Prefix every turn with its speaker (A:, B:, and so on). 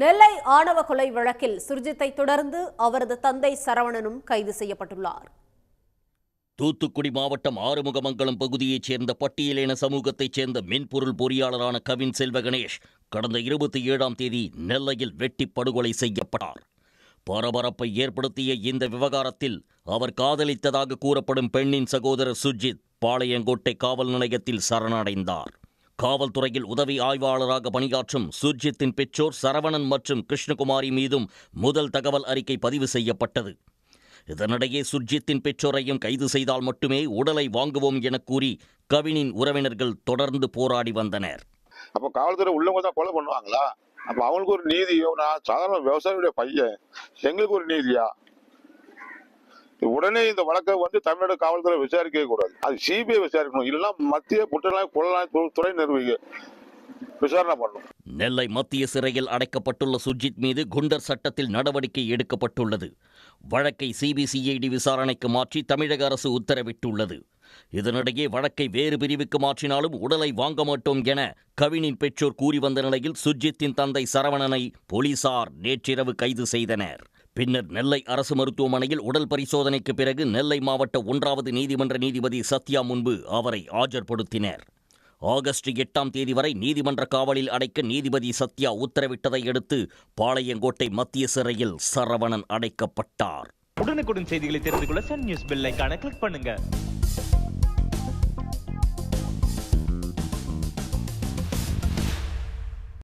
A: நெல்லை ஆணவ கொலை வழக்கில் சுர்ஜித்தை தொடர்ந்து அவரது தந்தை சரவணனும் கைது செய்யப்பட்டுள்ளார்.
B: தூத்துக்குடி மாவட்டம் ஆறுமுகமங்கலம் பகுதியைச் சேர்ந்த பட்டியலின சமூகத்தைச் சேர்ந்த மென்பொருள் பொறியாளரான கவின் செல்வ கணேஷ் கடந்த இருபத்தி ஏழாம் தேதி நெல்லையில் வெட்டி படுகொலை செய்யப்பட்டார். பரபரப்பை ஏற்படுத்திய இந்த விவகாரத்தில் அவர் காதலித்ததாக கூறப்படும் பெண்ணின் சகோதரர் சுர்ஜித் பாளையங்கோட்டை காவல் நிலையத்தில் சரணடைந்தார். காவல்துறையில் உதவி ஆய்வாளராக பணியாற்றும் சுர்ஜித்தின் பெற்றோர் சரவணன் மற்றும் கிருஷ்ணகுமாரி மீதும் முதல் தகவல் அறிக்கை பதிவு செய்யப்பட்டது. இதனிடையே சுர்ஜித்தின் பெற்றோரையும் கைது செய்தால் மட்டுமே உடலை வாங்குவோம் என கூறி கவினின் உறவினர்கள் தொடர்ந்து போராடி வந்தனர்.
C: அப்போ காவல்துறை உள்ளவங்க தான் கொலை பண்ணுவாங்களா? அப்போ அவங்களுக்கு ஒரு நீதியோ நான் சாதாரண விவசாயியுடைய பையன் எங்களுக்கு ஒரு நீதியா? உடனே இந்த வழக்கை வந்து தமிழ்நாடு காவல்துறை விசாரிக்கவே கூடாது. அது சிபிஐ விசாரிக்கணும். இல்லைன்னா மத்திய புற்றநோய் புலனாய் துறை நிர்வகிக்க விசாரணை பண்ணும்
B: நெல்லை மத்திய சிறையில் அடைக்கப்பட்டுள்ள சுர்ஜித் மீது குண்டர் சட்டத்தில் நடவடிக்கை எடுக்கப்பட்டுள்ளது. வழக்கை சிபிசிஐடி விசாரணைக்கு மாற்றி தமிழக அரசு உத்தரவிட்டுள்ளது. இதனிடையே வழக்கை வேறு பிரிவுக்கு மாற்றினாலும் உடலை வாங்க மாட்டோம் என கவினின் பெற்றோர் கூறி வந்த நிலையில் சுர்ஜித்தின் தந்தை சரவணனை போலீசார் நேற்றிரவு கைது செய்தனர். பின்னர் நெல்லை அரசு மருத்துவமனையில் உடல் பரிசோதனைக்கு பிறகு நெல்லை மாவட்ட ஒன்றாவது நீதிமன்ற நீதிபதி சத்யா முன்பு அவரை ஆஜர்படுத்தினர். ஆகஸ்ட் எட்டாம் தேதி வரை நீதிமன்ற காவலில் அடைக்க நீதிபதி சத்யா உத்தரவிட்டதை அடுத்து பாளையங்கோட்டை மத்திய சிறையில் சரவணன் அடைக்கப்பட்டார்.
D: உடனுக்குடன் செய்திகளை தெரிந்து கொள்ள சன் நியூஸ் பெல் கிளிக் பண்ணுங்க.